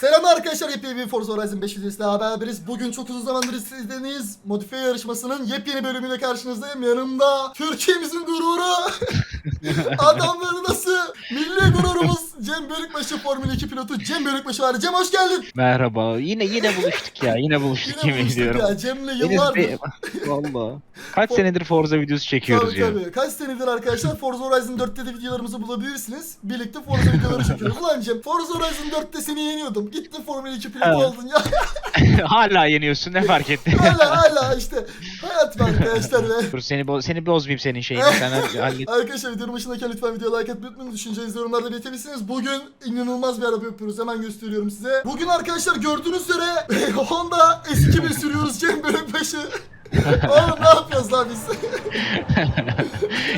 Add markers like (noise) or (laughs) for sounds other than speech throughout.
Selam arkadaşlar yepyeni bir Forza Horizon 5 videosuyla beraberiz. Bugün çok uzun zamandır sizleriniz modifiye yarışmasının yepyeni bölümüyle karşınızdayım. Yanımda Türkiye'mizin gururu, (laughs) adamları nasıl milli gururumuz Cem Bölükbaşı Formula 2 pilotu Cem Bölükbaşı var. Cem hoş geldin. Merhaba. Yine yine buluştuk ya. Yine buluştuk Yine yemin buluştuk ediyorum. ya Cem'le yıllardır. (laughs) Valla. Kaç senedir Forza videosu çekiyoruz Tabii ya. tabii. Kaç senedir arkadaşlar (laughs) Forza Horizon 4'te de videolarımızı bulabilirsiniz. Birlikte Forza videoları çekiyoruz. Ulan Cem Forza Horizon 4'te seni yeniyordum. Gittin Formula 2 pilotu Evet. oldun ya. (laughs) Hala yeniyorsun ne fark etti? hala hala işte. Hayat be arkadaşlar be. Dur seni bo seni bozmayayım senin şeyini. Sen hall- hallet. Arkadaşlar videonun başındayken lütfen videoya like atmayı unutmayın. Düşüncenizi yorumlarda belirtebilirsiniz. Bugün inanılmaz bir araba yapıyoruz. Hemen gösteriyorum size. Bugün arkadaşlar gördüğünüz üzere (laughs) Honda S2000 sürüyoruz Cem Bölükbaşı. (laughs) Oğlum ne yapıyoruz lan biz? (laughs)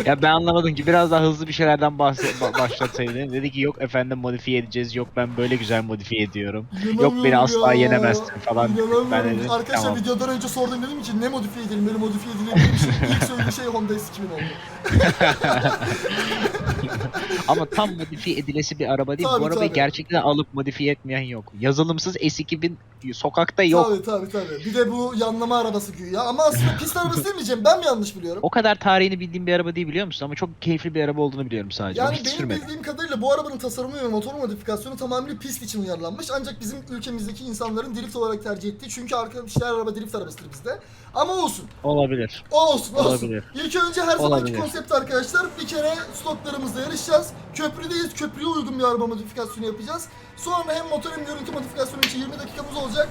ya ben anlamadım ki biraz daha hızlı bir şeylerden bahset başlatsaydın. Dedi ki yok efendim modifiye edeceğiz. Yok ben böyle güzel modifiye ediyorum. Yok beni asla ya. yenemezsin falan. Ben dedim, Arkadaşlar tamam. videodan önce sordum dedim ki ne modifiye edelim böyle modifiye bir şey. (laughs) İlk söylediği şey Honda S2000 oldu. (laughs) Ama tam modifiye edilesi bir araba değil. Tabii, Bu arabayı tabii. gerçekten alıp modifiye etmeyen yok. Yazılımsız S2000 sokakta yok. Tabii tabii tabii. Bir de bu yanlama arabası güya. Ama aslında pist arabası değil mi Cem? Ben mi yanlış biliyorum? O kadar tarihini bildiğim bir araba değil biliyor musun? Ama çok keyifli bir araba olduğunu biliyorum sadece. Yani Hiç benim sürmedim. bildiğim kadarıyla bu arabanın tasarımı ve motor modifikasyonu tamamıyla pist için uyarlanmış. Ancak bizim ülkemizdeki insanların drift olarak tercih ettiği çünkü arkadaşlar araba drift arabasıdır bizde. Ama olsun. Olabilir. Olsun olsun. Olabilir. İlk önce her zamanki Olabilir. konsept arkadaşlar bir kere stoklarımızla yarışacağız. Köprüdeyiz. Köprüye uygun bir araba modifikasyonu yapacağız. Sonra hem motor hem görüntü modifikasyonu için 20 dakikamız olacak.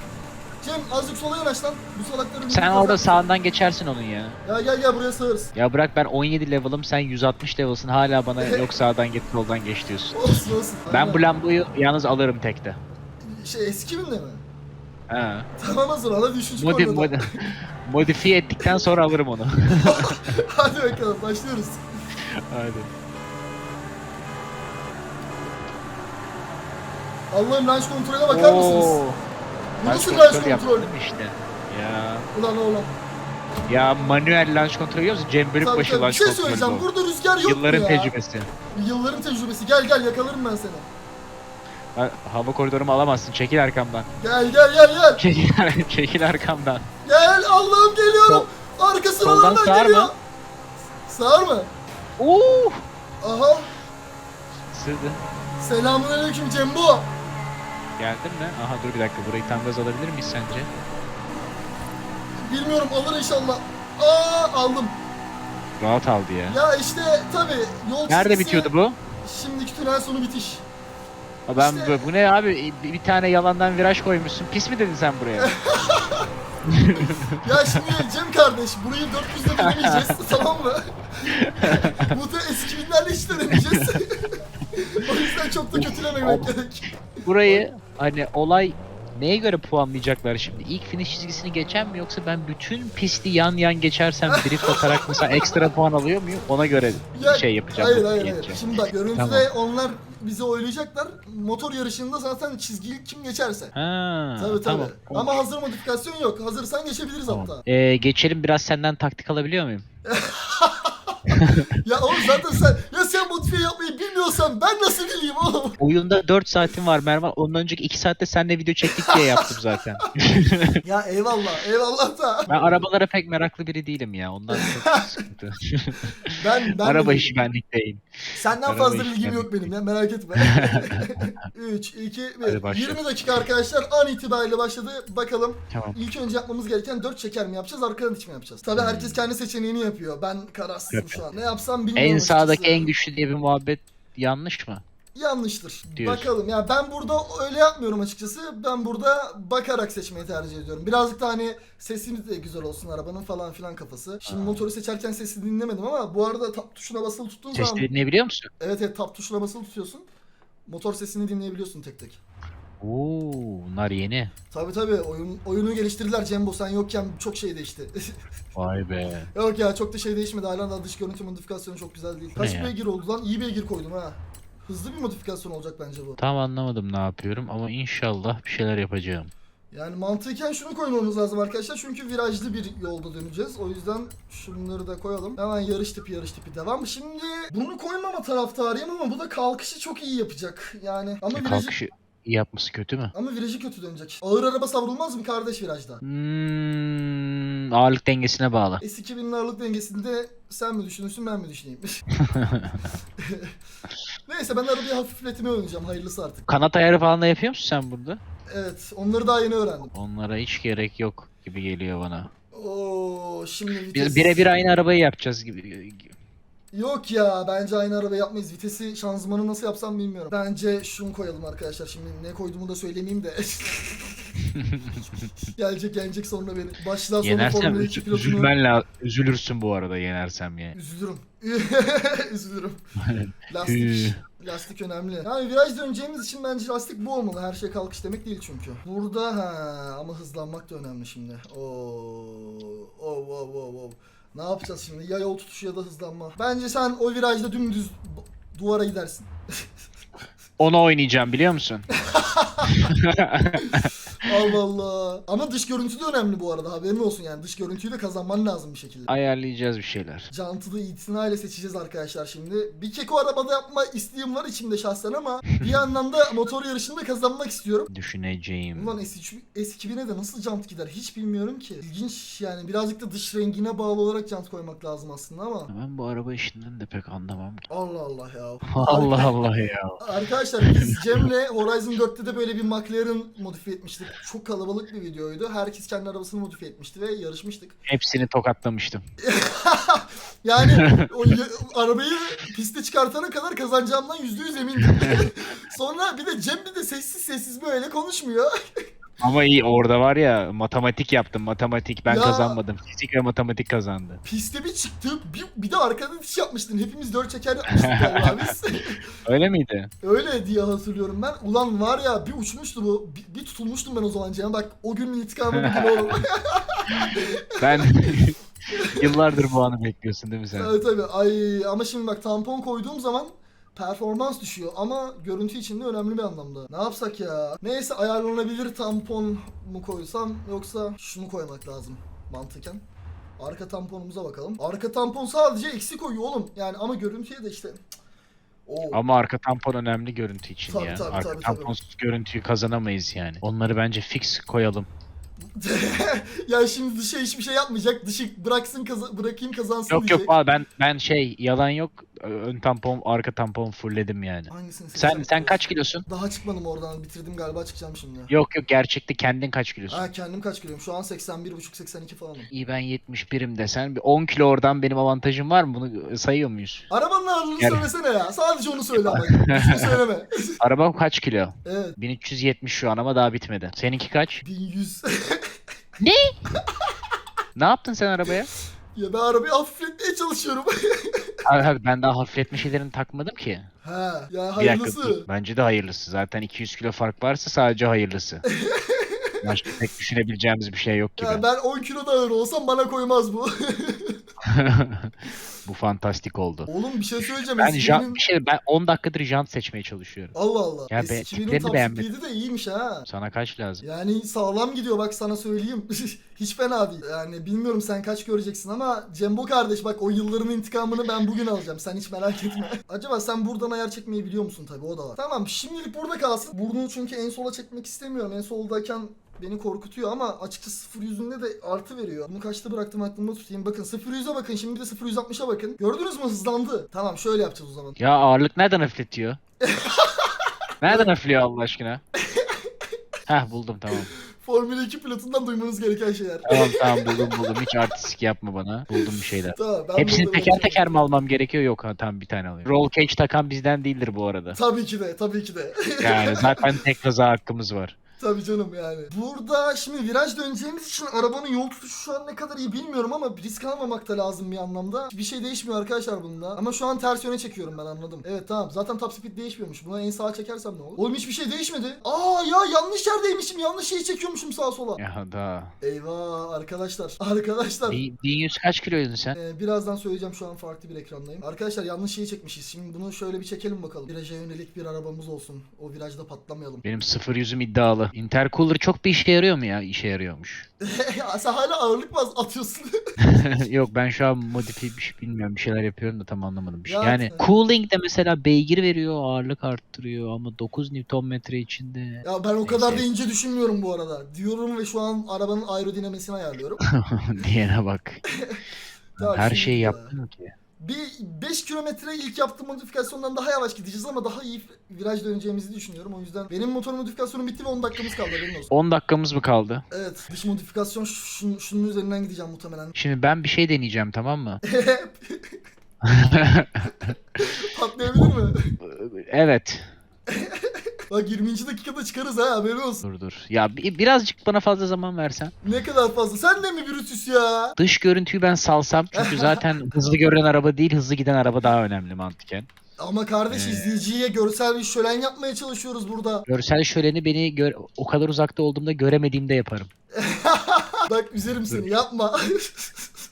Cem azıcık sola yanaş lan. Bu salakların... Sen orada sağından geçersin onun ya. Ya gel gel buraya sığırız. Ya bırak ben 17 level'ım sen 160 level'sın hala bana (laughs) yok sağdan git soldan geç diyorsun. Olsun olsun. Ben bu Lambo'yu yalnız alırım tekte. Şey eski mi mi? Ha. Tamam hazır. Hadi üçüncü Modi kornada. modi (laughs) modifiye ettikten sonra alırım onu. (laughs) Hadi bakalım başlıyoruz. Hadi. Allah'ım launch kontrole bakar mısınız? Bu Launch nasıl kontrol launch yaptım işte? Ya. Ulan oğlum. Ya manuel launch kontrol biliyor musun? Cem Tabii, Bölükbaşı tabii. Bir launch şey kontrolü söyleyeceğim. bu. Burada rüzgar yok Yılların mu ya? tecrübesi. Yılların tecrübesi. Gel gel yakalarım ben seni. Ha, Hava koridorumu alamazsın. Çekil arkamdan. Gel gel gel gel. Çekil, (laughs) çekil arkamdan. Gel Allah'ım geliyorum. Arka soldan sıralardan sağır geliyor. mı? Sağır mı? Oo! Aha. Sırdı. Selamünaleyküm Cembo. Geldin mi? Aha dur bir dakika burayı tam gaz alabilir miyiz sence? Bilmiyorum alır inşallah. Aa aldım. Rahat aldı ya. Ya işte tabi yol Nerede çizgisi- bitiyordu bu? Şimdiki tünel sonu bitiş. Ha Ben İşte- bu- bu ne abi? Bir, bir tane yalandan viraj koymuşsun. Pis mi dedin sen buraya? (laughs) (laughs) Ya şimdi Cem kardeş burayı 400'de denemeyeceğiz (laughs) tamam mı? Bu da eski binlerle hiç denemeyeceğiz. o yüzden çok da kötülememek gerek. Burayı hani olay neye göre puanlayacaklar şimdi? İlk finish çizgisini geçen mi yoksa ben bütün pisti yan yan geçersem drift atarak (laughs) mesela ekstra puan alıyor muyum? Ona göre Ya, şey yapacağım. Hayır hayır hayır. Şimdi bak görüntüde Tamam. onlar bizi oylayacaklar. Motor yarışında zaten çizgiyi kim geçerse. Ha, Tabii tabii. tamam. Ama hazır modifikasyon yok. Hazırsan geçebiliriz Tamam. hatta. Ee, geçelim biraz senden taktik alabiliyor muyum? (laughs) Ya oğlum zaten sen sen modifiye yapmayı bilmiyorsan ben nasıl bileyim oğlum? Oyunda 4 saatim var Mervan. Ondan önceki 2 saatte seninle video çektik diye yaptım zaten. (laughs) Ya eyvallah eyvallah da. Ben arabalara pek meraklı biri değilim ya. Ondan çok sıkıntı. (laughs) Ben ben Araba işi benlikteyim. Senden Araba fazla bilgim yok benim ya merak etme. (laughs) 3, 2, Hadi 1. başla. 20 dakika arkadaşlar an itibariyle başladı. Bakalım Tamam. ilk önce yapmamız gereken 4 çeker mi yapacağız arkadan iç mi yapacağız? Tabii herkes kendi seçeneğini yapıyor. Ben kararsızım şu an. Ne yapsam bilmiyorum En sağdaki en güçlü diye bir muhabbet yanlış mı? Yanlıştır. Diyorsun. Bakalım ya ben burada öyle yapmıyorum açıkçası. Ben burada bakarak seçmeyi tercih ediyorum. Birazcık da hani sesimiz de güzel olsun arabanın falan filan kafası. Şimdi Aa. motoru seçerken sesi dinlemedim ama bu arada tap tuşuna basılı tuttuğun zaman Sesleri dinleyebiliyor musun? Evet evet tap tuşuna basılı tutuyorsun. Motor sesini dinleyebiliyorsun tek tek. Oo, bunlar yeni. Tabi tabi oyun, oyunu geliştirdiler Cembo sen yokken çok şey değişti. (laughs) Vay be. Yok ya çok da şey değişmedi hala da dış görüntü modifikasyonu çok güzel değil. Bu ne Kaç ya? beygir oldu lan? İyi beygir koydum ha. Hızlı bir modifikasyon olacak bence bu. Tam anlamadım ne yapıyorum ama inşallah bir şeyler yapacağım. Yani mantıken şunu koymamız lazım arkadaşlar çünkü virajlı bir yolda döneceğiz. O yüzden şunları da koyalım. Hemen yarış tipi yarış tipi devam. Şimdi bunu koymama taraftarıyım ama bu da kalkışı çok iyi yapacak. Yani ama E, virajı... Kalkışı yapması kötü mü? Ama virajı kötü dönecek. Ağır araba savrulmaz mı kardeş virajda? Hmm, ağırlık dengesine bağlı. S2000'in ağırlık dengesinde sen mi düşünürsün ben mi düşüneyim? (laughs) (laughs) Neyse ben arabayı hafifletmeyi oynayacağım. Hayırlısı artık. Kanat ayarı falan da yapıyor musun sen burada? Evet onları daha yeni öğrendim. Onlara hiç gerek yok gibi geliyor bana. Oo şimdi vites... Biz birebir aynı arabayı yapacağız gibi. Yok ya bence aynı araba yapmayız. Vitesi şanzımanı nasıl yapsam bilmiyorum. Bence şunu koyalım arkadaşlar. Şimdi ne koyduğumu da söylemeyeyim de. (laughs) gelecek gelecek sonra beni. Baştan sona Yenersem Formula üz- 2 pilotunu... üzülmen la üzülürsün bu arada yenersem ya. Üzülürüm. (laughs) Üzülürüm. Lastik. lastik önemli. Yani viraj döneceğimiz için bence lastik bu olmalı. Her şey kalkış demek değil çünkü. Burada ha ama hızlanmak da önemli şimdi. Oo. Oo oo oo oo. Ne yapacağız şimdi? Ya yol tutuşu ya da hızlanma. Bence sen o virajda dümdüz duvara gidersin. Onu oynayacağım biliyor musun? (laughs) Allah Allah. Ama dış görüntü de önemli bu arada. Haberin olsun yani. Dış görüntüyü de kazanman lazım bir şekilde. Ayarlayacağız bir şeyler. Jantılı itinayla seçeceğiz arkadaşlar şimdi. Bir keko arabada yapma isteğim var içimde şahsen ama (laughs) bir yandan da motor yarışında kazanmak istiyorum. Düşüneceğim. Ulan S3, S2000'e de nasıl jant gider hiç bilmiyorum ki. İlginç yani birazcık da dış rengine bağlı olarak jant koymak lazım aslında ama. Ben bu araba işinden de pek anlamam ki. Allah Allah ya. (laughs) Allah Allah ya. Arkadaşlar biz Cem'le Horizon 4'te de böyle bir McLaren modifiye etmiştik. Çok kalabalık bir videoydu. Herkes kendi arabasını modifiye etmişti ve yarışmıştık. (laughs) Hepsini tokatlamıştım. Yani (laughs) o arabayı piste çıkartana kadar kazanacağımdan yüzde yüz emindim. (laughs) Sonra bir de Cem bir de sessiz sessiz böyle konuşmuyor. Ama iyi orada var ya matematik yaptım matematik ben Ya. kazanmadım. Fizik ve matematik kazandı. Piste bir çıktı bir, bir de arkadan itiş yapmıştın. Hepimiz dört çeker yapmıştık (laughs) galiba biz. Öyle miydi? Öyle diye hatırlıyorum ben. Ulan var ya bir uçmuştu bu. Bir, bir tutulmuştum ben o zaman Cem. Bak o günün intikamı bugün oğlum. (laughs) Ben (laughs) yıllardır bu anı bekliyorsun değil mi sen? tabii tabii. Ay ama şimdi bak tampon koyduğum zaman performans düşüyor ama görüntü için de önemli bir anlamda. Ne yapsak ya? Neyse ayarlanabilir tampon mu koysam yoksa şunu koymak lazım mantıken. Arka tamponumuza bakalım. Arka tampon sadece eksi koyuyor oğlum. Yani ama görüntüye de işte. Oo. Ama arka tampon önemli görüntü için Tabii, ya. tabii, arka tabii, tamponsuz görüntüyü kazanamayız yani. Onları bence fix koyalım. (laughs) ya şimdi dışa hiçbir şey yapmayacak. Dışı bıraksın kaza- bırakayım kazansın Yok diyecek. yok valla ben ben şey yalan yok. Ön tampon arka tampon fullledim yani. Hangisini Sen seçeceğim? sen kaç kilosun? Daha çıkmadım oradan. Bitirdim galiba çıkacağım şimdi. Yok yok gerçekte kendin kaç kilosun? Ha kendim kaç kiloyum? Şu an 81,5-82 falanım. İyi ben 71'im desen bir 10 kilo oradan benim avantajım var mı? Bunu sayıyor muyuz? Arabanın ağırlığını Yani- söylesene ya. Sadece onu söyle ama. (laughs) Söyleme. Arabam kaç kilo? evet. 1370 şu an ama daha bitmedi. Seninki kaç? 1100. (laughs) Ne yaptın sen arabaya? ya ben arabayı hafifletmeye çalışıyorum. (laughs) Abi, abi ben daha hafifletme şeylerini takmadım ki. ha. Ya Bir dakika hayırlısı. dur. Bence de hayırlısı. Zaten 200 kilo fark varsa sadece hayırlısı. (laughs) Başka pek düşünebileceğimiz bir şey yok gibi. Ya ben 10 kilo da ağır olsam bana koymaz bu. (laughs) Bu fantastik oldu. Oğlum bir şey söyleyeceğim. Ben, S2000'in jant, bir şey, ben 10 dakikadır jant seçmeye çalışıyorum. Allah Allah. Ya be- S2000'in tiplerini top beğenmedim. speed'i de iyiymiş ha. Sana kaç lazım? Yani sağlam gidiyor bak sana söyleyeyim. (laughs) Hiç fena değil. Yani bilmiyorum sen kaç göreceksin ama Cembo kardeş bak o yılların intikamını ben bugün alacağım. Sen hiç merak etme. (laughs) Acaba sen buradan ayar çekmeyi biliyor musun tabii o da var. Tamam şimdilik burada kalsın. Burnunu çünkü en sola çekmek istemiyorum. En soldayken beni korkutuyor ama açıkçası 0 yüzünde de artı veriyor. Bunu kaçta bıraktım aklımda tutayım. Bakın 0 yüze bakın şimdi bir de 0 160'a bakın. Gördünüz mü hızlandı. Tamam şöyle yapacağız o zaman. Ya ağırlık nereden hafifletiyor? (laughs) nereden hafifliyor Allah aşkına? (laughs) Heh buldum tamam. Formula 2 pilotundan duymanız gereken şeyler. Tamam tamam buldum buldum. Hiç artistik yapma bana. Buldum bir şeyler. Tamam, ben Hepsini teker bakacağım. teker mi almam gerekiyor? Yok ha tamam bir tane alayım. Roll cage takan bizden değildir bu arada. Tabii ki de, tabii ki de. Yani zaten (laughs) tek kaza hakkımız var. Tabii canım yani. Burada şimdi viraj döneceğimiz için arabanın yol tutuşu şu an ne kadar iyi bilmiyorum ama risk almamak da lazım bir anlamda. Bir şey değişmiyor arkadaşlar bunda. Ama şu an ters yöne çekiyorum ben anladım. Evet tamam zaten top speed değişmiyormuş. Buna en sağa çekersem ne olur? Oğlum hiçbir şey değişmedi. Aa ya yanlış yerdeymişim. Yanlış şeyi çekiyormuşum sağa sola. Ya da. Eyvah arkadaşlar. (laughs) Arkadaşlar. Bi- 1100 kaç kiloydun sen? Ee, birazdan söyleyeceğim şu an farklı bir ekrandayım. Arkadaşlar yanlış şeyi çekmişiz. Şimdi bunu şöyle bir çekelim bakalım. Viraja yönelik bir arabamız olsun. O virajda patlamayalım. Benim sıfır yüzüm iddialı. Pahalı. Intercooler çok bir işe yarıyor mu ya? İşe yarıyormuş. (laughs) Sen hala ağırlık mı atıyorsun? (laughs) Yok ben şu an modifiye bir şey bilmiyorum. Bir şeyler yapıyorum da tam anlamadım. Bir şey. Ya- Yani cooling de mesela beygir veriyor, ağırlık arttırıyor ama 9 Nm içinde. ya ben o kadar da ince düşünmüyorum bu arada. Diyorum ve şu an arabanın aerodinamisini ayarlıyorum. (laughs) Diyene bak. Ya Her şimdi şeyi ya. yaptın ki. Bir 5 kilometre ilk yaptığım modifikasyondan daha yavaş gideceğiz ama daha iyi viraj döneceğimizi düşünüyorum. O yüzden benim motor modifikasyonum bitti ve 10 dakikamız kaldı haberin olsun. 10 dakikamız mı kaldı? Evet dış modifikasyon şun, şunun üzerinden gideceğim muhtemelen. Şimdi ben bir şey deneyeceğim tamam mı? (laughs) (laughs) Patlayabilir mi? evet. (laughs) Bak 20. dakikada çıkarız ha haberin olsun. Dur dur. Ya bi- birazcık bana fazla zaman versen. Ne kadar fazla. Sen de mi Brutus ya? Dış görüntüyü ben salsam çünkü (laughs) zaten hızlı görünen araba değil hızlı giden araba daha önemli mantıken. Ama kardeş Ee. izleyiciye görsel bir şölen yapmaya çalışıyoruz burada. Görsel şöleni beni gör- o kadar uzakta olduğumda göremediğimde yaparım. (laughs) Bak üzerim seni yapma. (laughs)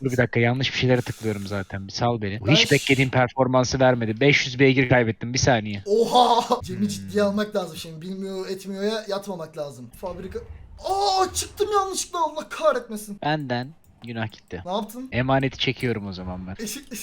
Dur bir dakika yanlış bir şeylere tıklıyorum zaten. Bir sal beni. Ben Hiç beklediğim performansı vermedi. 500 beygir kaybettim bir saniye. Oha! Cem'i ciddiye almak lazım şimdi. Bilmiyor etmiyor ya yatmamak lazım. Fabrika... Aa çıktım yanlışlıkla Allah kahretmesin. Benden günah gitti. Ne yaptın? Emaneti çekiyorum o zaman ben.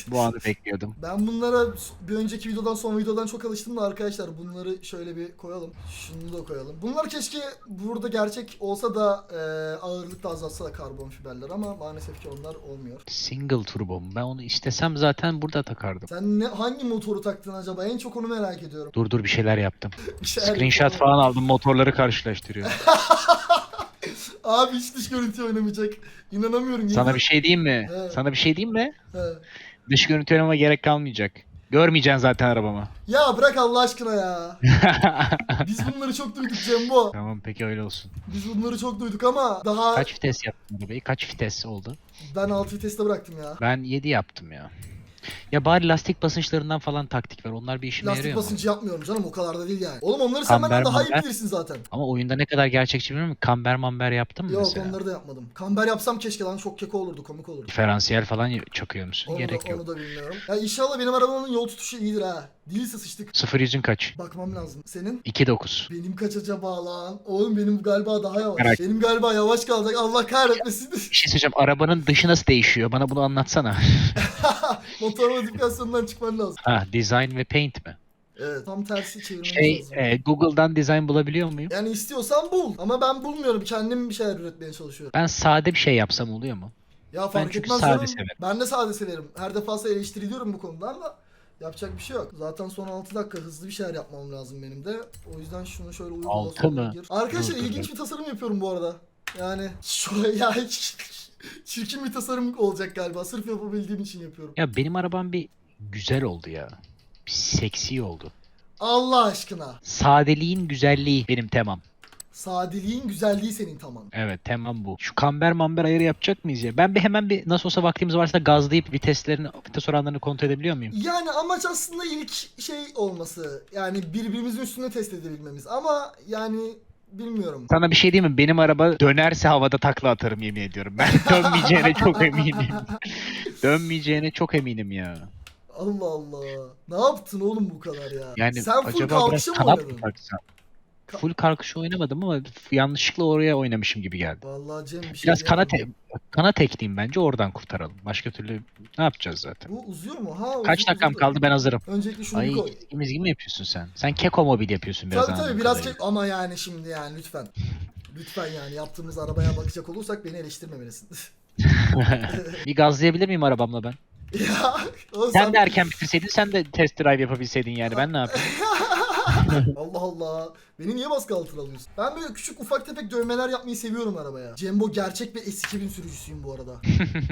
Bu anı bekliyordum. Ben bunlara bir önceki videodan son videodan çok alıştım da arkadaşlar bunları şöyle bir koyalım. Şunu da koyalım. Bunlar keşke burada gerçek olsa da e, ağırlık da azaltsa da karbon fiberler ama maalesef ki onlar olmuyor. Single turbo mu? Ben onu istesem zaten burada takardım. Sen ne hangi motoru taktın acaba? En çok onu merak ediyorum. Dur dur bir şeyler yaptım. (laughs) Bir şeyler Screenshot yapalım. falan aldım motorları karşılaştırıyorum. (laughs) (laughs) Abi hiç dış görüntü oynamayacak. İnanamıyorum. Sana bir şey diyeyim mi? Evet. Sana bir şey diyeyim mi? He. Dış görüntü oynamama gerek kalmayacak. Görmeyeceksin zaten arabamı. Ya bırak Allah aşkına ya. (laughs) Biz bunları çok duyduk Cembo. tamam peki öyle olsun. Biz bunları çok duyduk ama daha Kaç vites yaptın arabayı? Kaç vites oldu? ben 6 viteste bıraktım ya. Ben 7 yaptım ya. Ya bari lastik basınçlarından falan taktik ver. Onlar bir işime Lastik yarıyor basıncı yapmıyorum canım o kadar da değil yani. Oğlum onları sen Kamber benden daha iyi mamber. bilirsin zaten. Ama oyunda ne kadar gerçekçi bilmiyorum. Kamber mamber yaptın mı Yok mesela? onları da yapmadım. Kamber yapsam keşke lan çok keko olurdu komik olurdu. Diferansiyel falan çakıyor musun? Onu Gerek da, yok. onu da bilmiyorum. Ya inşallah benim arabanın yol tutuşu iyidir ha. Değilse sıçtık. Sıfır yüzün kaç? Bakmam lazım. Senin? 2.9. Benim kaç acaba lan? Oğlum benim galiba daha yavaş. Merak- Benim galiba yavaş kalacak. Allah kahretmesin. Bir şey söyleyeceğim. Arabanın dışı nasıl değişiyor? Bana bunu anlatsana. (laughs) Motor modifikasyonundan çıkman lazım. ha, design ve paint mi? Evet. Tam tersi çevirmemiz Şey, lazım. e, Google'dan design bulabiliyor muyum? Yani istiyorsan bul. Ama ben bulmuyorum. Kendim bir şeyler üretmeye çalışıyorum. Ben sade bir şey yapsam oluyor mu? Ya fark çünkü etmez sade canım. severim. Ben de sade severim. Her defasında eleştiriliyorum bu konudan da. Yapacak bir şey yok. Zaten son 6 dakika hızlı bir şeyler yapmam lazım benim de. O yüzden şunu şöyle uygula Altı sonra mı? gir. Arkadaşlar dur, ilginç bir tasarım yapıyorum bu arada. Yani şu (laughs) ya çirkin bir tasarım olacak galiba. Sırf yapabildiğim için yapıyorum. Ya benim arabam bir güzel oldu ya. Bir seksi oldu. Allah aşkına. Sadeliğin güzelliği benim temam. Sadeliğin güzelliği senin tamam. Evet temam bu. Şu kamber mamber ayarı yapacak mıyız ya? Ben bir hemen bir nasıl olsa vaktimiz varsa gazlayıp viteslerini, vites oranlarını kontrol edebiliyor muyum? Yani amaç aslında ilk şey olması. Yani birbirimizin üstüne test edebilmemiz. Ama yani bilmiyorum. Sana bir şey diyeyim mi? Benim araba dönerse havada takla atarım yemin ediyorum. Ben (laughs) dönmeyeceğine çok eminim. dönmeyeceğine çok eminim ya. Allah Allah. Ne yaptın oğlum bu kadar ya? Yani Sen full acaba biraz kalkışı mı kanat oynadın? mı taksam? Full karkışı oynamadım ama yanlışlıkla oraya oynamışım gibi geldi. Vallahi Cem bir şey Biraz kanat, diyemem. kanat ekleyeyim bence oradan kurtaralım. Başka türlü ne yapacağız zaten? Bu uzuyor mu? Ha, uzun, Kaç dakikam kaldı ben hazırım. Öncelikle şunu Ay bir koy. mizgi mi yapıyorsun sen? Sen keko mobil yapıyorsun biraz Tabii tabii anladığım biraz kadarıyla. ke- ama yani şimdi yani lütfen. (laughs) Lütfen yani yaptığımız arabaya bakacak olursak beni eleştirmemelisin. (laughs) bir gazlayabilir miyim arabamla ben? (laughs) ya Sen de erken bitirseydin sen de test drive yapabilseydin yani ben ne yapayım? Allah Allah. Beni niye baskı altına alıyorsun? Ben böyle küçük ufak tefek dövmeler yapmayı seviyorum arabaya. Cembo gerçek bir S2000 sürücüsüyüm bu arada.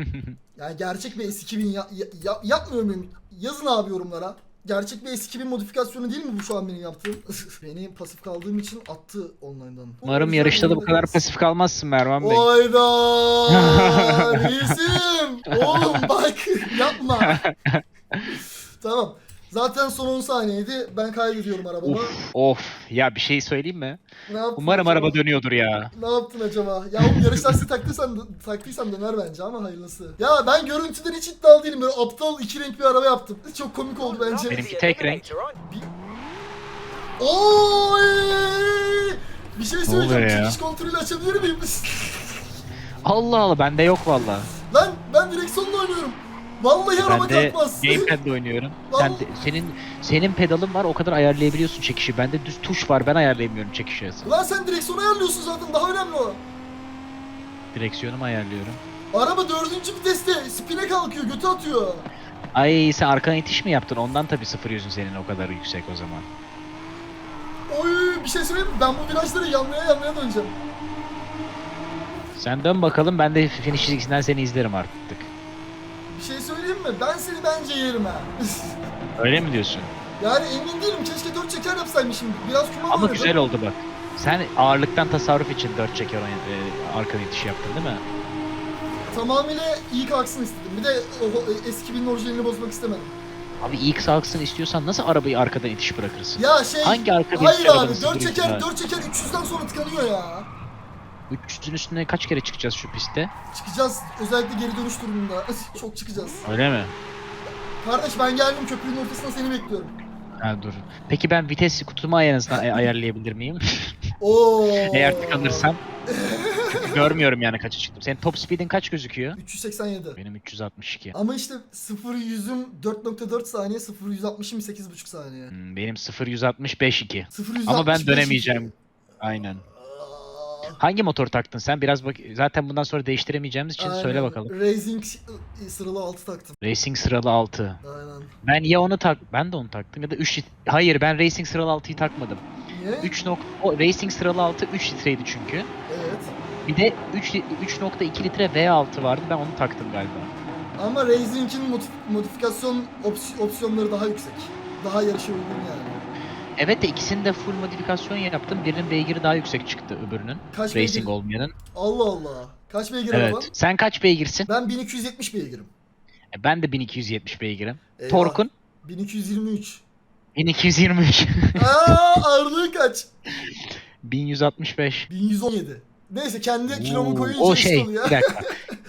(laughs) yani gerçek bir S2000 ya- ya- ya- yapmıyor muyum? Yazın abi yorumlara. Gerçek bir S2000 modifikasyonu değil mi bu şu an benim yaptığım? (laughs) Beni pasif kaldığım için attı online'dan. Umarım yarışta da bu kadar pasif kalmazsın Mervan Bey. Oyda (laughs) reisim. Oğlum bak yapma. tamam. Zaten son 10 saniyeydi. Ben kaydediyorum arabamı. Of of ya bir şey söyleyeyim mi? Ne yaptın Umarım acaba? araba dönüyordur ya. Ne yaptın acaba? Ya oğlum yarış lastiği taktıysan, taktıysan döner bence ama hayırlısı. Ya ben görüntüden hiç iddialı değilim. Böyle aptal iki renk bir araba yaptım. Çok komik oldu bence. Benimki tek renk. Oy! Bir şey söyleyeceğim. Çekiş kontrolü açabilir miyim? Allah Allah bende yok valla. Lan ben direksiyonla oynuyorum. Vallahi araba Ben de kalkmaz. gamepad'le oynuyorum. (laughs) Sen de- senin senin pedalın var o kadar ayarlayabiliyorsun çekişi. Bende düz tuş var ben ayarlayamıyorum çekiş arası. Lan sen direksiyonu ayarlıyorsun zaten daha önemli o. Direksiyonumu ayarlıyorum. Araba dördüncü viteste spine kalkıyor götü atıyor. Ay sen arkadan itiş mi yaptın? Ondan tabii sıfır yüzün senin o kadar yüksek o zaman. Oy bir şey söyleyeyim mi? Ben bu virajları yanmaya yanmaya döneceğim. Sen dön bakalım ben de finish çizgisinden seni izlerim artık. Bir şey söyleyeyim mi? Ben seni bence yerim ha. (laughs) Öyle mi diyorsun? yani emin değilim keşke dört çeker yapsaymışım. Biraz kumar Ama oynadım. güzel oldu bak. Sen ağırlıktan tasarruf için 4 çeker oyun, e, arkadan itiş yaptın değil mi? Tamamıyla iyi kalksın istedim. Bir de o, o eski binin orijinalini bozmak istemedim. Abi ilk salksın istiyorsan nasıl arabayı arkadan itiş bırakırsın? Ya şey... Hangi arka Hayır itiş abi arabanın 4 sıfır çeker yüzünden? 4 çeker 300'den sonra tıkanıyor ya. 300'ün üstüne kaç kere çıkacağız şu pistte? Çıkacağız özellikle geri dönüş durumunda. (laughs) Çok çıkacağız. Öyle mi? Kardeş ben geldim köprünün ortasında seni bekliyorum. Ha dur. Peki ben vites kutumu ay- ayarlayabilir miyim? (laughs) (laughs) Oo. Eğer tıkanırsam. Çünkü görmüyorum yani kaça çıktım. Senin top speed'in kaç gözüküyor? 387. Benim 362. Ama işte 0 yüzüm 4.4 saniye, 0 160'ım 8.5 saniye. Hmm, benim 0 165 2. 0 165 Ama ben dönemeyeceğim. Aynen. Hangi motor taktın sen? Biraz bak zaten bundan sonra değiştiremeyeceğimiz için söyle bakalım. Racing sıralı 6 taktım. Racing sıralı 6. Aynen. Ben ya onu tak ben de onu taktım ya da 3 Hayır ben Racing sıralı 6'yı takmadım. Niye? 3 nok o Racing sıralı 6 3 litreydi çünkü. Evet. Bir de 3 li- 3.2 litre V6 vardı. Ben onu taktım galiba. Ama Racing'in modif- modifikasyon ops- opsiyonları daha yüksek. Daha yarışa uygun yani. Evet de ikisini de full modifikasyon yaptım. Birinin beygiri daha yüksek çıktı öbürünün. Kaç Racing beygir? olmayanın. Allah Allah. Kaç beygir Evet. araba? Sen kaç beygirsin? Ben 1270 beygirim. E, Ben de 1270 beygirim. Eyvah. Torkun 1223. 1223. (laughs) Aa ağırlığı kaç? 1165. 1117. Neyse kendi kilomu Oo, koyunca o şey oluyor. bir dakika.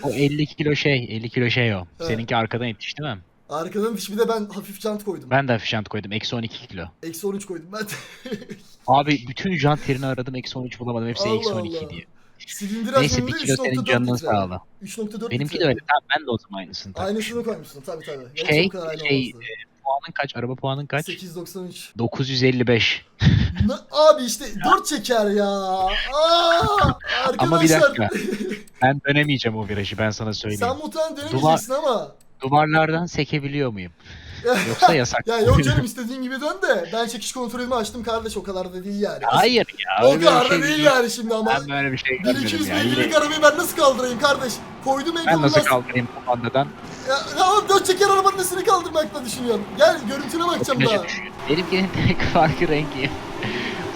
O 50 kilo şey, 50 kilo şey o. (laughs) Evet. Seninki arkadan değil mi? Arkadan diş bir de ben hafif jant koydum. Ben de hafif jant koydum. Eksi 12 kilo. Eksi 13 koydum ben de. (laughs) Abi bütün jant yerini aradım. Eksi 13 bulamadım. Hepsi Allah eksi 12 Allah. diye. Silindir Neyse bir kilo senin 3.4 canının litre. sağlığı. 3.4 Benimki litre. de öyle. Tamam ben de o zaman aynısını taktım. Aynısını koymuşsun tabii tabii. Yoksa Şey, şey, olmazdı. Puanın kaç? Araba puanın kaç? 893. 955. Ne- Abi işte 4 çeker ya. Aa, arkadaşlar. Ama bir dakika. (laughs) Ben dönemeyeceğim o virajı ben sana söyleyeyim. Sen muhtemelen denemeyeceksin ama. Duvarlardan sekebiliyor muyum? (laughs) Yoksa yasak. Ya yok canım (laughs) istediğin gibi dön de ben çekiş kontrolümü açtım kardeş o kadar da değil yani. Hayır ya. O kadar şey da değil yok. yani şimdi ama. Ben böyle bir şey görmedim 1200 ya. beygirlik Yine- arabayı ben nasıl kaldırayım kardeş? Koydum en Ben nasıl lastik- kaldırayım bu pandadan? Ya, ya dört çeker arabanın nesini kaldırmakla düşünüyorum. Gel görüntüne bakacağım daha. Benimkinin tek (laughs) farkı rengi.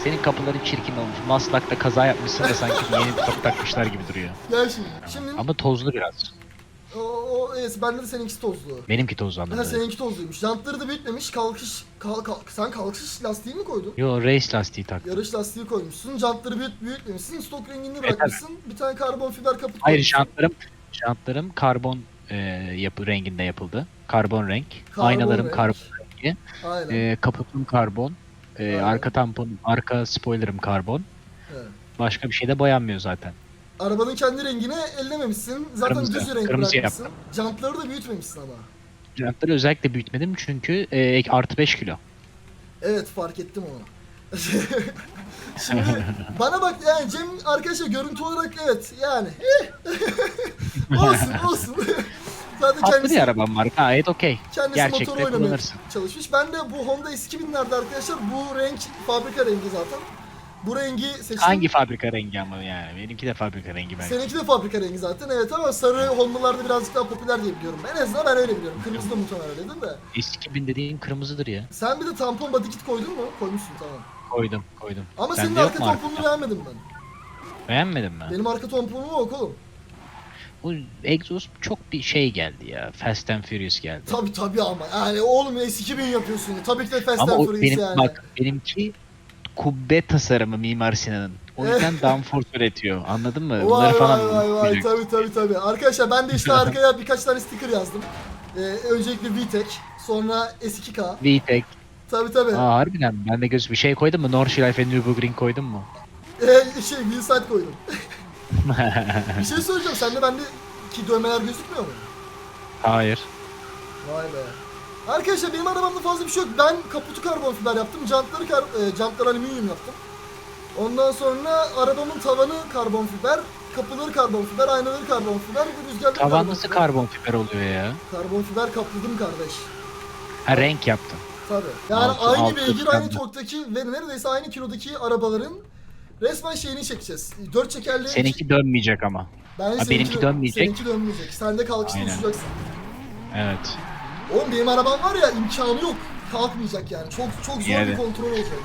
Senin kapıların çirkin olmuş. Maslak'ta kaza yapmışsın da sanki yeni bir kapı takmışlar gibi duruyor. Gel şimdi. Şimdi Ama tozlu biraz. O, o evet, bende de seninkisi tozlu. Benimki tozlu Ha seninki tozluymuş. Jantları da büyütmemiş. Kalkış kal, kal- sen kalkış lastiği mi koydun? Yo race lastiği taktım. Yarış lastiği koymuşsun. Jantları büyüt büyütmemişsin. Stok rengini E, bırakmışsın. Bir tane karbon fiber kaput Hayır koymuşsun. jantlarım jantlarım karbon e, yapı renginde yapıldı. Karbon renk. Karbon Aynalarım renk. karbon. Aynen. E, kaputum karbon. E, Aynen. arka tampon, arka spoilerım karbon. Evet. Başka bir şey de boyanmıyor zaten. Arabanın kendi rengini ellememişsin. Zaten Kırmızı, düz renk kırmızı bırakmışsın. Jantları da büyütmemişsin ama. Jantları özellikle büyütmedim çünkü e, artı 5 kilo. Evet fark ettim onu. (laughs) Şimdi bana bak yani Cem arkadaşlar görüntü olarak evet yani (laughs) olsun olsun. (laughs) Zaten Haklı kendisi, bir arabam var. Gayet okey. kendisi Gerçekte motor oynamaya kullanırsın. çalışmış. Ben de bu Honda S2000'lerde arkadaşlar bu renk fabrika rengi zaten. Bu rengi seçtim. Hangi fabrika rengi ama yani? Benimki de fabrika rengi bence. Seninki de fabrika rengi zaten evet ama sarı Honda'larda birazcık daha popüler diye biliyorum. En azından ben öyle biliyorum. Kırmızı da muhtemelen öyledir de. S2000 dediğin kırmızıdır ya. Sen bir de tampon body kit koydun mu? Koymuşsun tamam. Koydum, koydum. Ama Sende senin yok arka mu tamponunu beğenmedim ben. Beğenmedin mi? Benim arka tamponum yok oğlum. Bu egzoz çok bir şey geldi ya. Fast and Furious geldi. Tabi tabi ama yani oğlum S2000 yapıyorsun. Tabii ki de Fast Ama and o Furious benim yani. bak benimki kubbe tasarımı Mimar Sinan'ın. O yüzden downforce üretiyor. Anladın mı? Vay Bunları falan vay vay vay unutmayacak. tabi tabi tabi. Arkadaşlar ben de işte (laughs) arkaya birkaç tane sticker yazdım. Ee, öncelikle VTEC, sonra S2K. VTEC. Tabi tabi. Aa harbiden ben de göz bir şey koydun mu? Nordschleife Nürburgring koydun mu? Ee, şey wheel side koydum. (laughs) bir şey söyleyeceğim. Sende bende ki dövmeler gözükmüyor mu? Hayır. Vay be. Arkadaşlar benim arabamda fazla bir şey yok. Ben kaputu karbon fiber yaptım. Jantları kar e, jantları alüminyum yaptım. Ondan sonra arabamın tavanı karbon fiber, kapıları karbon fiber, aynaları karbon fiber, bu rüzgarlı Tavan karbon nasıl fiber. karbon fiber oluyor ya? Karbon fiber kapladım kardeş. Ha renk yaptın. Tabii. Yani Altı- aynı altı beygir, tane. aynı torktaki ve neredeyse aynı kilodaki arabaların resmen şeyini çekeceğiz. Dört çekerli... Seninki dönmeyecek ama. Ben Ha, benimki dönmeyecek. Seninki dönmeyecek. Sen de kalkışta Aynen. uçacaksın. Evet. Oğlum benim arabam var ya imkanı yok. Kalkmayacak yani. Çok çok zor Yani. bir kontrol olacak.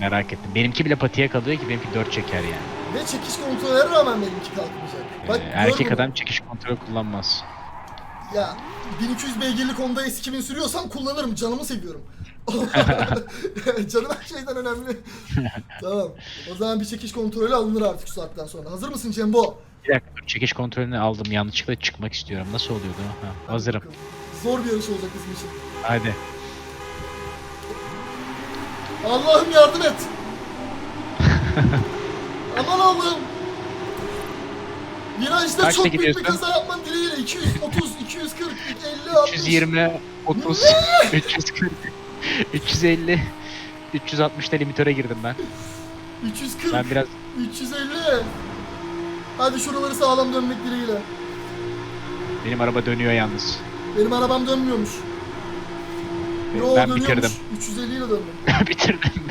Merak ettim. Benimki bile patiye kalıyor ki benimki 4 çeker yani. Ve çekiş kontrollerine rağmen benimki kalkmayacak. Bak Ee, erkek gördün mü? adam çekiş kontrolü kullanmaz. Ya 1200 beygirlik Honda S2000 sürüyorsam kullanırım. Canımı seviyorum. (laughs) (laughs) Canım her şeyden önemli. (laughs) tamam. O zaman bir çekiş kontrolü alınır artık şu saatten sonra. Hazır mısın Cembo? Bir dakika dur, çekiş kontrolünü aldım. Yanlışlıkla çıkmak istiyorum. Nasıl oluyordu? Ha, hazırım. Zor bir yarış olacak bizim için. Hadi. Allah'ım yardım et. (laughs) Aman Allah'ım. Virajda Kaçta çok büyük bir kaza yapman dileğiyle 230, 240, 50, 60. 320, 30, 340, 350, 360'da limitöre girdim ben. 340, Ben biraz 350. Hadi şuraları sağlam dönmek dileğiyle. benim araba dönüyor yalnız. Benim arabam dönmüyormuş. Yo ben dönüyormuş. bitirdim. 350 ile döndüm. (laughs) Bitirdim.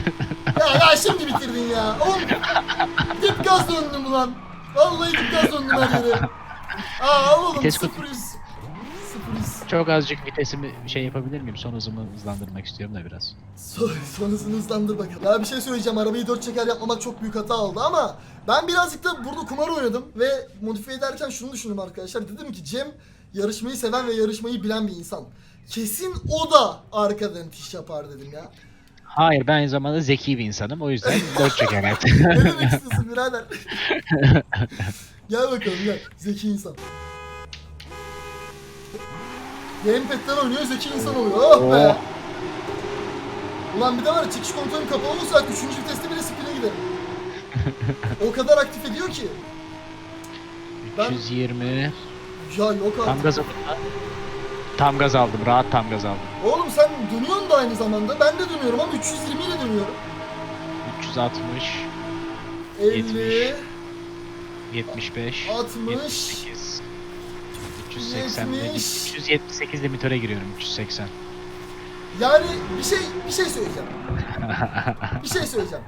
ya ya şimdi bitirdin ya. Oğlum dip gaz döndüm ulan. Vallahi dip gaz döndüm her yere. Aa oğlum Vites 0 100. 0 100. Çok azıcık vitesimi şey yapabilir miyim? Son hızımı hızlandırmak istiyorum da biraz. Son, sonrasını hızlandır bakalım. Ya bir şey söyleyeceğim. Arabayı dört çeker yapmamak çok büyük hata oldu ama ben birazcık da burada kumar oynadım ve modifiye ederken şunu düşündüm arkadaşlar. Dedim ki Cem yarışmayı seven ve yarışmayı bilen bir insan. Kesin o da arkadan iş yapar dedim ya. Hayır ben aynı zamanda zeki bir insanım. O yüzden (laughs) 4 çeker. Ne demek istiyorsun birader? (laughs) gel bakalım gel. Zeki insan. Gamepad'den oynuyor zeki insan oluyor. Oh be. Ulan bir de var ya çekiş kontrolüm kapalı olsa 3. viteste bile spin'e giderim. o kadar aktif ediyor ki. Ben- 320. Ya yok Tam artık. gaz aldım. lan. Tam gaz aldım. Rahat tam gaz aldım. Oğlum sen dönüyorsun da aynı zamanda. Ben de dönüyorum ama 320 ile dönüyorum. 360, 50, 75, 60, 78, 380, 70. 378 limitöre giriyorum 380. Yani bir şey bir şey söyleyeceğim. bir şey söyleyeceğim.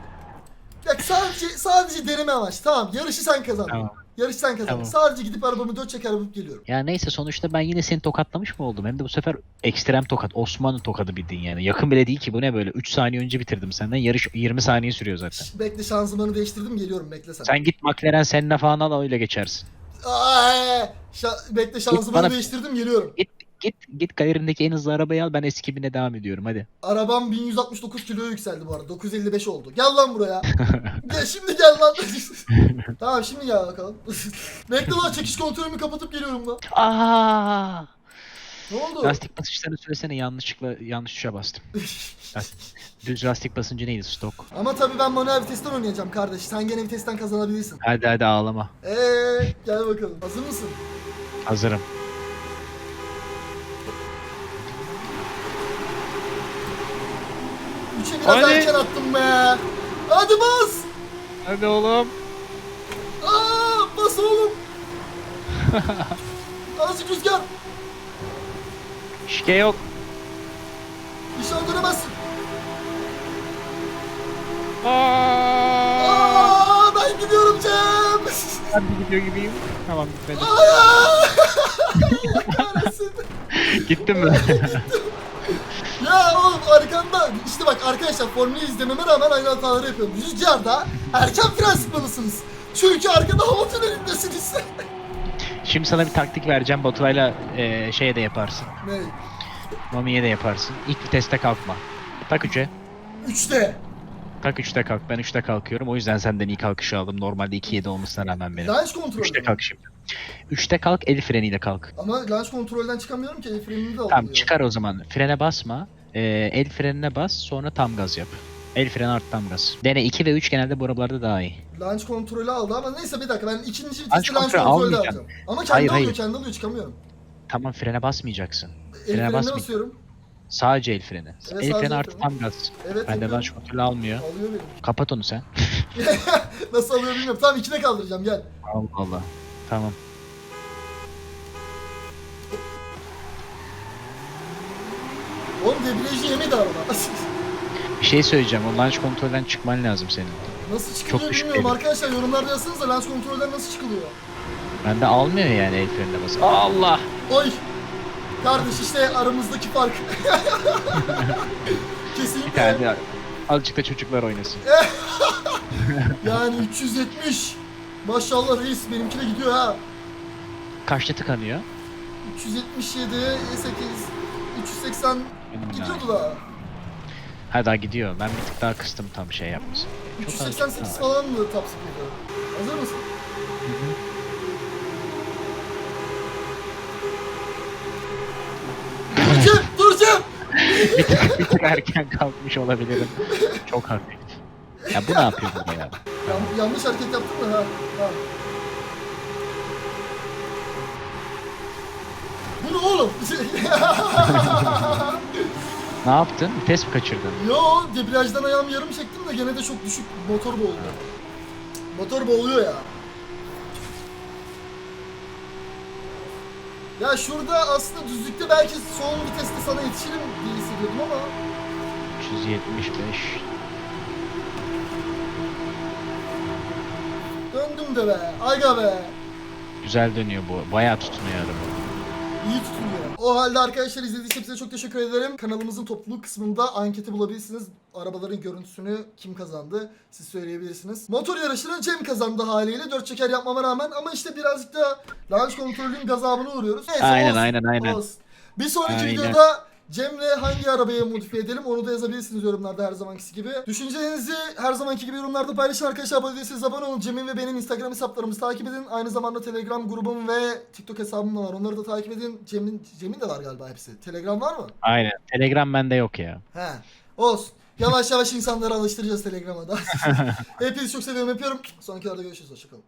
Bak sadece sadece deneme amaç. Tamam yarışı sen kazandın. Tamam. Yarışı sen kazandın. Tamam. Sadece gidip arabamı dört çeker yapıp geliyorum. Ya neyse sonuçta ben yine seni tokatlamış mı oldum? Hem de bu sefer ekstrem tokat. Osmanlı tokadı bildin yani. Yakın bile değil ki bu ne böyle. 3 saniye önce bitirdim senden. Yarış 20 saniye sürüyor zaten. Şş, bekle şanzımanı değiştirdim geliyorum bekle sen. Sen git McLaren Senna falan al öyle geçersin. Ay, şa- bekle şanzımanı bana- değiştirdim geliyorum. Git git git galerindeki en hızlı arabayı al ben eski bine devam ediyorum hadi. Arabam 1169 kiloya yükseldi bu arada. 955 oldu. Gel lan buraya. (laughs) gel şimdi gel lan. (laughs) tamam şimdi gel bakalım. (laughs) bekle lan çekiş kontrolümü kapatıp geliyorum lan. Aa! Ne oldu? Lastik basınçlarını söylesene yanlışlıkla yanlış tuşa bastım. Düz lastik basıncı neydi stok? Ama tabii ben manuel vitesten oynayacağım kardeş. Sen gene vitesten kazanabilirsin. Hadi hadi ağlama. Eee gel bakalım. Hazır mısın? Hazırım. Üçe biraz Hadi. erken attım be. Hadi bas. Hadi oğlum. Aa bas oğlum. (laughs) Azıcık rüzgar. Şike yok. Nişan dönemezsin. Aa! Aa ben gidiyorum Cem. (laughs) Ben de gidiyor gibiyim. Tamam gitmedim. Aa, Allah kahretsin. (laughs) Gittin mi? Ya oğlum arkanda işte bak arkadaşlar formülü izlememe rağmen aynı hataları yapıyorum. Rüzgarda erken fren sıkmalısınız. Çünkü arkada hava tünelindesiniz. (laughs) Şimdi sana bir taktik vereceğim. Baturay'la e, şeye de yaparsın. ne? Mami'ye de yaparsın. İlk viteste kalkma. Tak 3'e. Üçte. Tak 3'te kalk. Ben 3'te kalkıyorum. O yüzden senden iyi kalkışı aldım. Normalde 2-7 olmasına rağmen benim. Launch kontrolü. 3'te kalk şimdi. 3'te kalk el freniyle kalk. Ama launch kontrolden çıkamıyorum ki el frenini de Tamam almıyor. çıkar o zaman. Frene basma. E, el frenine bas sonra tam gaz yap. El freni arttan biraz. Dene 2 ve 3 genelde bu arabalarda daha iyi. Launch kontrolü aldı ama neyse bir dakika ben ikinci viteste Launch kontrolü kontrolü alacağım. Ama kendi Hayır, alıyor hayır. kendi alıyor çıkamıyorum. Tamam frene basmayacaksın. El Frene frenine basmayacak. basıyorum. Sadece el freni. Evet, el sadece freni el freni. arttan biraz. Evet Bende yapıyorum. launch kontrolü almıyor. Alıyor benim. Kapat onu sen. (laughs) Nasıl alıyor bilmiyorum. Tamam ikine kaldıracağım gel. Allah Allah. Tamam. Oğlum debriyajı yemedi araba. Bir şey söyleyeceğim. O launch kontrolden çıkman lazım senin. nasıl çıkılıyor Çok düşük bilmiyorum devir. arkadaşlar yorumlarda yazsanıza launch kontrolden nasıl çıkılıyor. Bende almıyor yani el frenine bas. Allah! Oy. Kardeş işte aramızdaki fark. (laughs) Bir Kesinlikle. tane azıcık da çocuklar oynasın. (laughs) Yani 370. Maşallah reis benimkine gidiyor ha. Kaçta tıkanıyor? 377, 8, 380 Benim gidiyordu ya. da. Ha daha gidiyor. Ben bir tık daha kıstım tam şey yapmasın. Çok azıcık 388 daha. falan mı top speed'i? Hazır mısın? Duracağım, duracağım. bir, tık, bir tık erken kalkmış olabilirim. Çok hafif. Ya bu ne yapıyor burada ya? Yan- yanlış hareket yaptın mı? Ha. ha. Bu ne oğlum? (laughs) Ne yaptın? Vites mi kaçırdın? Yo, debriyajdan ayağımı yarım çektim de gene de çok düşük motor boğuldu. Motor boğuluyor ya. Ya şurada aslında düzlükte belki son viteste sana yetişirim diye hissediyordum ama 375. döndüm de be. Ayga be. Güzel dönüyor bu. Bayağı tutunuyor araba. İyi tutunuyor. O halde arkadaşlar izlediğiniz için size çok teşekkür ederim. Kanalımızın topluluk kısmında anketi bulabilirsiniz. Arabaların görüntüsünü kim kazandı siz söyleyebilirsiniz. Motor yarışını Cem kazandı haliyle. Dört çeker yapmama rağmen ama işte birazcık da launch kontrolün gazabına uğruyoruz. Neyse, Aynen, olsun, aynen, aynen. olsun. Bir sonraki Aynen. videoda Cem'le hangi arabayı modifiye edelim onu da yazabilirsiniz yorumlarda her zamankisi gibi. Düşüncelerinizi her zamanki gibi yorumlarda paylaşın arkadaşlar. Abone değilseniz abone olun. Cem'in ve benim Instagram hesaplarımızı takip edin. Aynı zamanda Telegram grubum ve TikTok hesabım da var. Onları da takip edin. Cem'in Cem'in de var galiba hepsi. Telegram var mı? Aynen. Telegram bende yok ya. He. Olsun. Yavaş yavaş insanları alıştıracağız Telegram'a da. (laughs) Hepinizi çok seviyorum, öpüyorum. Sonraki videoda görüşürüz. Hoşçakalın.